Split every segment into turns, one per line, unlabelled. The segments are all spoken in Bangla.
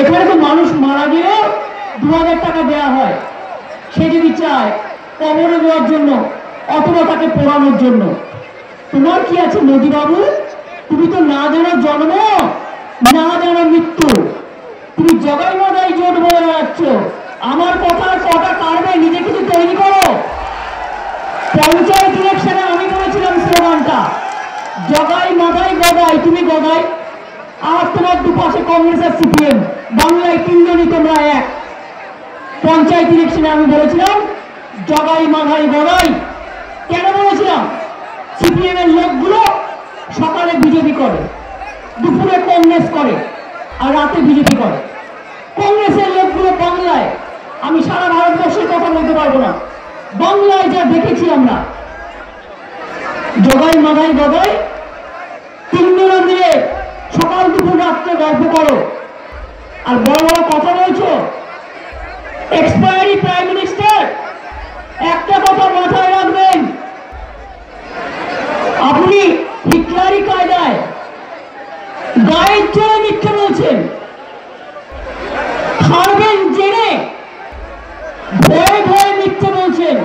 এখানে তো মানুষ মারা গেলেও দু হাজার টাকা দেওয়া হয়। সে যদি চায় কবরে দেওয়ার জন্য অথবা তাকে পোড়ানোর জন্য। তোমার কি আছে মোদী বাবু তুমি তো না জানো জন্ম, না জানো মৃত্যু। তুমি জগাই মগাই জোট বলে বেড়াচ্ছ। আমার কথা কটা কাটবে নিজে কিছু তৈরি করো। পঞ্চায়েত ইলেকশনে আমি বলেছিলাম স্লোগানটা, জগাই মাগাই গগাই, তুমি গগাই। আর তোমার দুপাশে কংগ্রেস আর সিপিএম। বাংলায় তিনজনই তোমরা এক। পঞ্চায়েত ইলেকশনে আমি বলেছিলাম, জগাই মাগাই গগাই। কেন বলেছিলাম? সিপিএম এর লোকগুলো সকালে বিজেপি করে, দুপুরে কংগ্রেস করে, আর রাতে বিজেপি করে। কংগ্রেসের লোকগুলো বাংলায়। আমি সারা ভারতবর্ষের কথা বলতে পারব না। বাংলায় যা দেখেছি আমরা, জগাই মাগাই গগাই, তিনজনে মিলে সকাল দুপুর রাত্রে গল্প করো। আর বড় বড় কথা বলছো? এক্সপায়ারি প্রাইম মিনিস্টার একটা কথা মাথায় রাখবেন। আপনি হিটলারি কায়দায় গায়ের জোরে মিথ্যে বলছেন। খাবেন জেনে ভয়ে ভয়ে মিথ্যে বলছেন।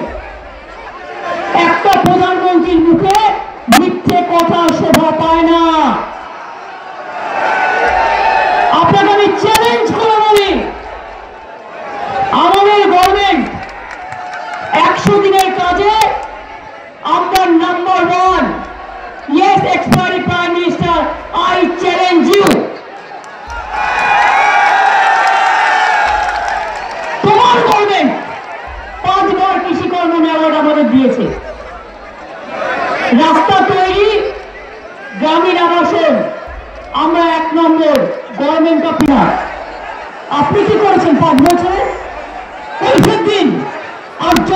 একটা প্রধানমন্ত্রীর মুখে মিথ্যে কথা শোভা পায় না আপনাকে আমি চ্যালেঞ্জ করে বলি আমাদের গভর্নমেন্ট একশো দিনের কাজে আমরা number one yes expiry prime minister I challenge you তোমার গভর্নমেন্ট পাঁচবার কৃষি কর্ম অ্যাওয়ার্ড আমাদের দিয়েছে। রাস্তা তৈরি, গ্রামীণ আবাসন, আমরা এক নম্বর গভর্নমেন্ট অফ আপনি কি করেছেন পাঁচ বছরে?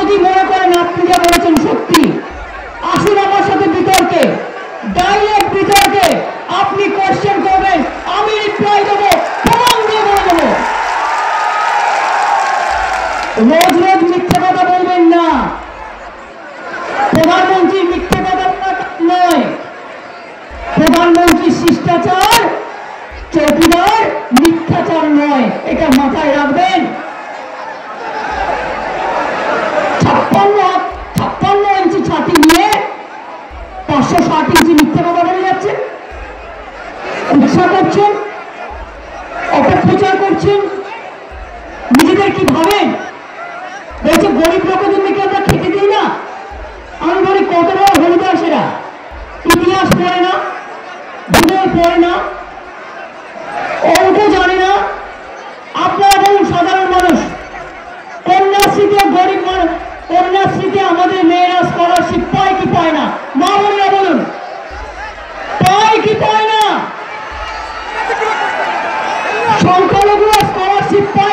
যদি মনে করেন আপনি যা বলেছেন সত্যি আসুন আমার সাথে বিতর্কে ডাইরেক্ট বিতর্কে। আপনি কোশ্চেন করবেন, আমি রিপ্লাই দেবো, প্রমাণ দিয়ে বলে দেবো। রোজ রোজ মিথ্যে কথা বলবেন না। প্রধানমন্ত্রী মিথ্যে কথা নয়। প্রধানমন্ত্রী শিষ্টাচার, চৌকিদার মিথ্যাচার নয়। এটা মাথায় রাখবেন। করছেন? নিজেদের কি ভাবেন? বলছে, গরিব লোকদের লোকজনকে আমরা খেতে দিই না? আমি বলি, কত বড় হরিদাসেরা ইতিহাস পড়ে না, ভূগোল পড়ে না, অঙ্ক জানে না। আপনারা বলুন, সাধারণ মানুষ, কন্যাশ্রীতে গরিব মানুষ, কন্যাশ্রীতে আমাদের মেয়েরা স্কলারশিপ পায় কি পায় না? মা বোনেরা বলুন পায় কি পায় না সংখ্যালঘুরা স্কলারশিপ পায় কি